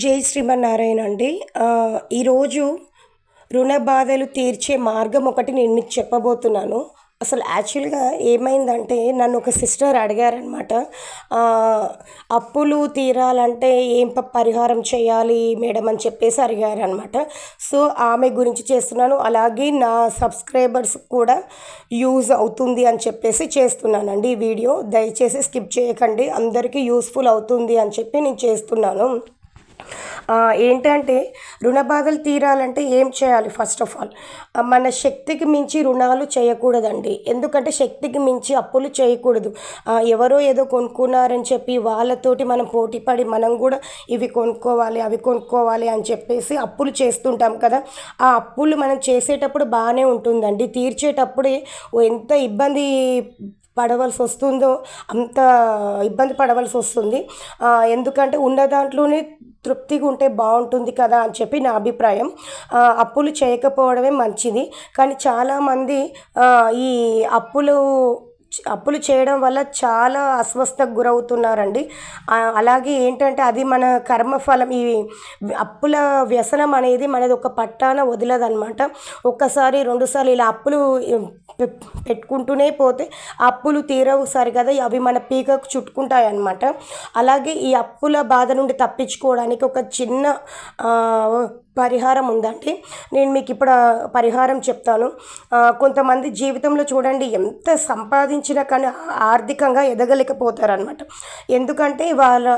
జై శ్రీమన్నారాయణ అండి. ఈరోజు రుణ బాధలు తీర్చే మార్గం ఒకటి నేను మీకు చెప్పబోతున్నాను. అసలు యాక్చువల్గా ఏమైందంటే నన్ను ఒక సిస్టర్ అడిగారనమాట అప్పులు తీరాలంటే ఏం పరిహారం చేయాలి మేడం అని చెప్పేసి అడిగారనమాట సో ఆమె గురించి చేస్తున్నాను. అలాగే నా సబ్స్క్రైబర్స్ కూడా యూజ్ అవుతుంది అని చెప్పేసి చేస్తున్నానండి ఈ వీడియో. దయచేసి స్కిప్ చేయకండి. అందరికీ యూస్ఫుల్ అవుతుంది అని చెప్పి నేను చేస్తున్నాను. ఏంటంటే రుణ బాధలు తీరాలంటే ఏం చేయాలి? ఫస్ట్ ఆఫ్ ఆల్ మన శక్తికి మించి రుణాలు చేయకూడదండి. ఎందుకంటే శక్తికి మించి అప్పులు చేయకూడదు. ఎవరో ఏదో కొనుక్కున్నారని చెప్పి వాళ్ళతోటి మనం పోటీపడి మనం కూడా ఇవి కొనుక్కోవాలి అవి కొనుక్కోవాలి అని చెప్పేసి అప్పులు చేస్తుంటాం కదా. ఆ అప్పులు మనం చేసేటప్పుడు బాగానే ఉంటుందండి. తీర్చేటప్పుడే ఎంత ఇబ్బంది పడవలసి వస్తుందో అంత ఇబ్బంది పడవలసి వస్తుంది. ఎందుకంటే ఉన్న దాంట్లోనే తృప్తిగా ఉంటే బాగుంటుంది కదా అని చెప్పి నా అభిప్రాయం. అప్పులు చేయకపోవడమే మంచిది. కానీ చాలామంది ఈ అప్పులు అప్పులు చేయడం వల్ల చాలా అస్వస్థకు గురవుతున్నారండి. అలాగే ఏంటంటే అది మన కర్మఫలం ఈ అప్పుల వ్యసనం అనేది మనది ఒక పట్టాన వదిలదనమాట ఒక్కసారి రెండుసార్లు ఇలా అప్పులు పెట్టుకుంటూనే పోతే అప్పులు తీరవు సరి కదా అవి మన పీకకు చుట్టుకుంటాయి అన్నమాట అలాగే ఈ అప్పుల బాధ నుండి తప్పించుకోవడానికి ఒక చిన్న పరిహారం ఉందండి. నేను మీకు ఇప్పుడు పరిహారం చెప్తాను. కొంతమంది జీవితంలో చూడండి ఎంత సంపాదించినా కానీ ఆర్థికంగా ఎదగలేకపోతారనమాట ఎందుకంటే వాళ్ళ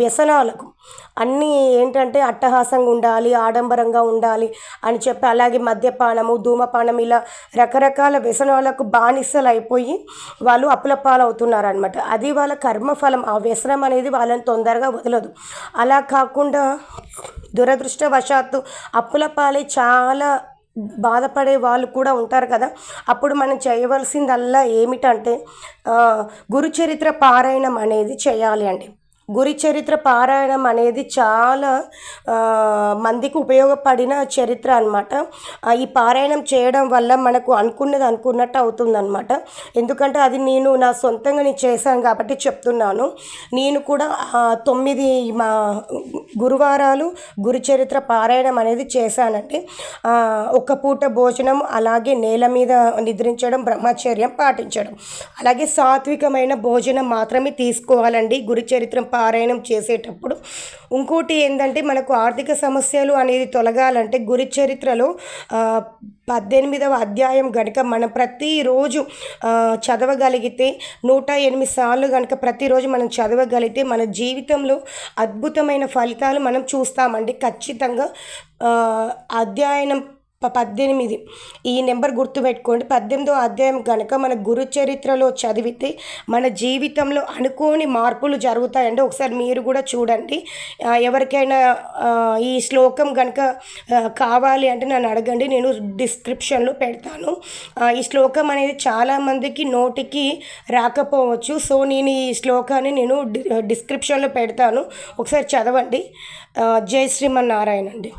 వ్యసనాలకు అన్నీ ఏంటంటే అట్టహాసంగా ఉండాలి ఆడంబరంగా ఉండాలి అని చెప్పి అలాగే మద్యపానము ధూమపానం ఇలా రకరకాల వ్యసనాలకు బానిసలు అయిపోయి వాళ్ళు అప్పుల పాలవుతున్నారనమాట అది వాళ్ళ కర్మఫలం. ఆ వ్యసనం అనేది వాళ్ళని తొందరగా వదలదు. అలా కాకుండా దురదృష్టవశాత్తు అప్పుల పాలై చాలా బాధపడే వాళ్ళు కూడా ఉంటారు కదా. అప్పుడు మనం చేయవలసిందల్లా ఏమిటంటే గురుచరిత్ర పారాయణం అనేది చేయాలి అండి. గురి చరిత్ర పారాయణం అనేది చాలా మందికి ఉపయోగపడిన చరిత్ర అనమాట ఈ పారాయణం చేయడం వల్ల మనకు అనుకున్నది అనుకున్నట్టు అవుతుందన్నమాట. ఎందుకంటే అది నేను నా సొంతంగా నేను చేశాను కాబట్టి చెప్తున్నాను. నేను కూడా తొమ్మిది మా గురువారాలు గురు చరిత్ర పారాయణం అనేది చేశానండి. ఒక పూట భోజనం అలాగే నేల మీద నిద్రించడం బ్రహ్మచర్యం పాటించడం. అలాగే సాత్వికమైన భోజనం మాత్రమే తీసుకోవాలండి గురు చరిత్ర పారాయణం చేసేటప్పుడు ఇంకోటి ఏంటంటే మనకు ఆర్థిక సమస్యలు అనేది తొలగాలంటే గురి చరిత్రలో పద్దెనిమిదవ అధ్యాయం కనుక మనం ప్రతిరోజు చదవగలిగితే నూట ఎనిమిది సార్లు కనుక ప్రతిరోజు మనం చదవగలిగితే మన జీవితంలో అద్భుతమైన ఫలితాలు మనం చూస్తామండి. ఖచ్చితంగా అధ్యయనం పద్దెనిమిది. ఈ నెంబర్ గుర్తుపెట్టుకోండి. పద్దెనిమిదో అధ్యాయం కనుక మన గురు చరిత్రలో చదివితే మన జీవితంలో అనుకోని మార్పులు జరుగుతాయండి. ఒకసారి మీరు కూడా చూడండి. ఎవరికైనా ఈ శ్లోకం కనుక కావాలి అంటే నన్ను అడగండి. నేను డిస్క్రిప్షన్లో పెడతాను. ఈ శ్లోకం అనేది చాలామందికి నోటికి రాకపోవచ్చు. సో నేను ఈ శ్లోకాన్ని నేను డిస్క్రిప్షన్లో పెడతాను. ఒకసారి చదవండి. జై శ్రీమన్నారాయణ అండి.